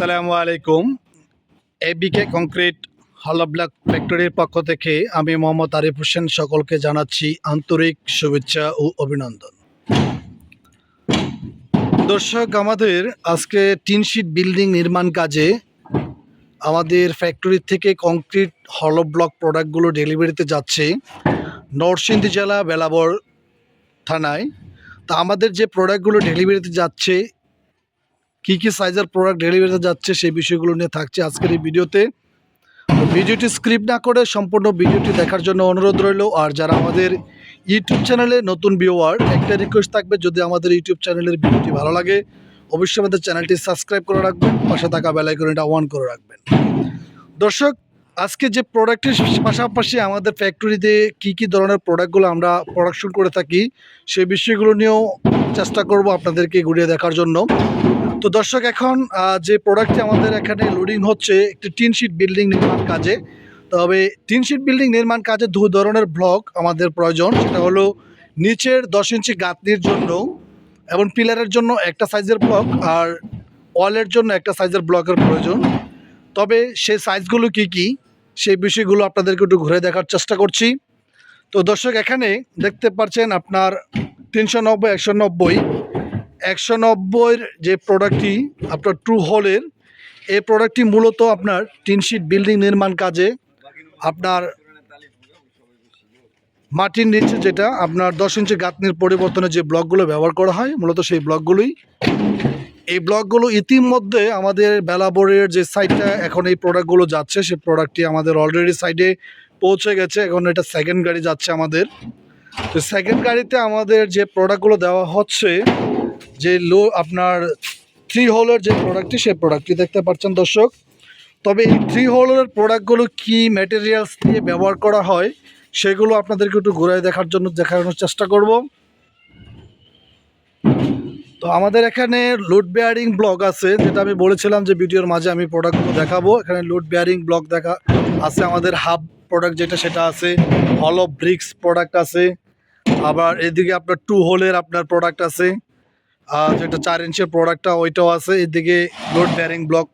আসসালামু আলাইকুম। এবিকে কংক্রিট হল ব্লক ফ্যাক্টরির পক্ষ থেকে আমি মোহাম্মদ আরিফ হোসেন সকলকে জানাচ্ছি আন্তরিক শুভেচ্ছা ও অভিনন্দন। দর্শক, আমাদের আজকে টিন শিট বিল্ডিং নির্মাণ কাজে আমাদের ফ্যাক্টরি থেকে কংক্রিট ব্লক প্রোডাক্টগুলো ডেলিভারিতে যাচ্ছে নরসিংদী জেলা বেলাবর থানায়। তা আমাদের যে প্রোডাক্টগুলো ডেলিভারিতে যাচ্ছে কি কি সাইজের প্রোডাক্ট ডেলিভারিতে যাচ্ছে সেই বিষয়গুলো নিয়ে থাকছে আজকের এই ভিডিওতে। ভিডিওটি স্ক্রিপ্ট না করে সম্পূর্ণ ভিডিওটি দেখার জন্য অনুরোধ রইল। আর যারা আমাদের ইউটিউব চ্যানেলে নতুন ভিউয়ার একটা রিকোয়েস্ট থাকবে, যদি আমাদের ইউটিউব চ্যানেলের ভিডিওটি ভালো লাগে, অবশ্যই আমাদের চ্যানেলটি সাবস্ক্রাইব করে রাখবেন, পাশে থাকা বেলাইকনটা অন করে রাখবেন। দর্শক, আজকে যে প্রোডাক্টের পাশাপাশি আমাদের ফ্যাক্টরিতে কি কি ধরনের প্রোডাক্টগুলো আমরা প্রোডাকশন করে থাকি, সেই বিষয়গুলো নিয়েও চেষ্টা করব আপনাদেরকে ঘুরিয়ে দেখার জন্য। তো দর্শক, এখন যে প্রোডাক্টটি আমাদের এখানে লোডিং হচ্ছে, একটি টিন শিট বিল্ডিং নির্মাণ কাজে। তবে টিন শিট বিল্ডিং নির্মাণ কাজে দু ধরনের ব্লক আমাদের প্রয়োজন। সেটা হলো নিচের দশ ইঞ্চি গাঁথনির জন্য এবং পিলারের জন্য একটা সাইজের ব্লক আর ওয়ালের জন্য একটা সাইজের ব্লকের প্রয়োজন। তবে সেই সাইজগুলো কি কি, সেই বিষয়গুলো আপনাদেরকে একটু ঘুরে দেখার চেষ্টা করছি। তো দর্শক, এখানে দেখতে পাচ্ছেন আপনার তিনশো নব্বই, একশো নব্বই। একশো নব্বইয়ের যে প্রোডাক্টটি আপনার ট্রু হলের এই প্রোডাক্টটি মূলত আপনার টিন শিট বিল্ডিং নির্মাণ কাজে আপনার মাটির নিচে যেটা আপনার দশ ইঞ্চি গাঁথনির পরিবর্তনে যে ব্লকগুলো ব্যবহার করা হয়, মূলত সেই ব্লকগুলোই এই ব্লকগুলো ইতিমধ্যে আমাদের বেলাবোরের যে সাইডটা এখন এই প্রোডাক্টগুলো যাচ্ছে সেই প্রোডাক্টটি আমাদের অলরেডি সাইডে পৌঁছে গেছে, এখন এটা সেকেন্ড গাড়ি যাচ্ছে আমাদের। তো সেকেন্ড গাড়িতে আমাদের যে প্রোডাক্টগুলো দেওয়া হচ্ছে যে লো আপনার থ্রি হোলের যে প্রোডাক্টটি সেই প্রোডাক্টটি দেখতে পাচ্ছেন দর্শক। তবে এই থ্রি হোলের প্রোডাক্টগুলো কি ম্যাটেরিয়ালস দিয়ে ব্যবহার করা হয়, সেগুলো আপনাদেরকে একটু ঘুরায় দেখার জন্য দেখানোর চেষ্টা করব। তো আমাদের এখানে লোড বেয়ারিং ব্লক আছে, যেটা আমি বলেছিলাম যে ভিডিওর মাঝে আমি প্রোডাক্টগুলো দেখাবো। এখানে লোড বেয়ারিং ব্লক দেখা আছে আমাদের হাব প্রোডাক্ট যেটা, সেটা আছে হল অফ ব্রিক্স প্রোডাক্ট আছে। আবার এদিকে আপনার টু হোলের আপনার প্রোডাক্ট আছে। যেটা চার ইঞ্চের প্রোডাক্টটা ওইটাও আছে। এদিকে লোড বেয়ারিং ব্লক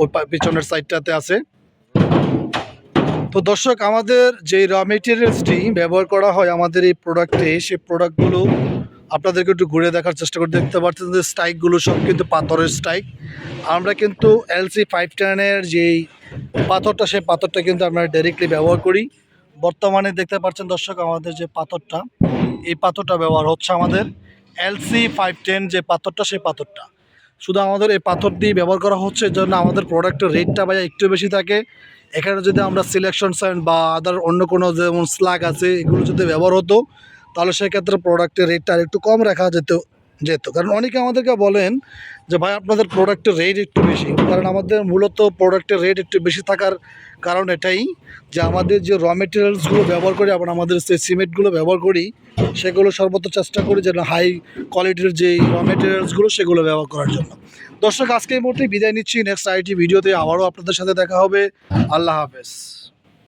ওই পিছনের সাইডটাতে আছে। তো দর্শক, আমাদের যে র মেটেরিয়ালসটি ব্যবহার করা হয় আমাদের এই প্রোডাক্টে সেই প্রোডাক্টগুলো আপনাদেরকে একটু ঘুরে দেখার চেষ্টা করে। দেখতে পাচ্ছেন যে স্ট্রাইকগুলো সব কিন্তু পাথরের স্ট্রাইক আমরা কিন্তু এলসি ফাইভ টেনের যেই পাথরটা, সেই পাথরটা কিন্তু আমরা ডাইরেক্টলি ব্যবহার করি। বর্তমানে দেখতে পাচ্ছেন দর্শক, আমাদের যে পাথরটা, এই পাথরটা ব্যবহার হচ্ছে আমাদের। এলসি ফাইভ টেন যে পাথরটা, সেই পাথরটা। শুধু আমাদের এই পাথর দিয়ে ব্যবহার করা হচ্ছে জন্য আমাদের প্রোডাক্টের রেটটা ভাই একটু বেশি থাকে। এখানে যদি আমরা সিলেকশন সাইন বা আদার অন্য কোনো যেমন স্লাগ আছে, এগুলো যদি ব্যবহার হতো, তাহলে সেক্ষেত্রে প্রোডাক্টের রেটটা একটু কম রাখা যেত। যেত কারণ অনেকে আমাদেরকে বলেন যে, ভাই, আপনাদের প্রোডাক্টের রেট একটু বেশি। কারণ আমাদের মূলত প্রোডাক্টের রেট একটু বেশি থাকার কারণ এটাই যে, আমাদের যে র মেটেরিয়ালসগুলো ব্যবহার করি, আবার আমাদের যে সিমেন্টগুলো ব্যবহার করি, সেগুলো সর্বত্র চেষ্টা করি যেন হাই কোয়ালিটির যে র মেটেরিয়ালসগুলো সেগুলো ব্যবহার করার জন্য। দর্শক, আজকে এই মুহূর্তে বিদায় নিচ্ছি। নেক্সট আইটি ভিডিওতে আবারও আপনাদের সাথে দেখা হবে। আল্লাহ হাফেজ।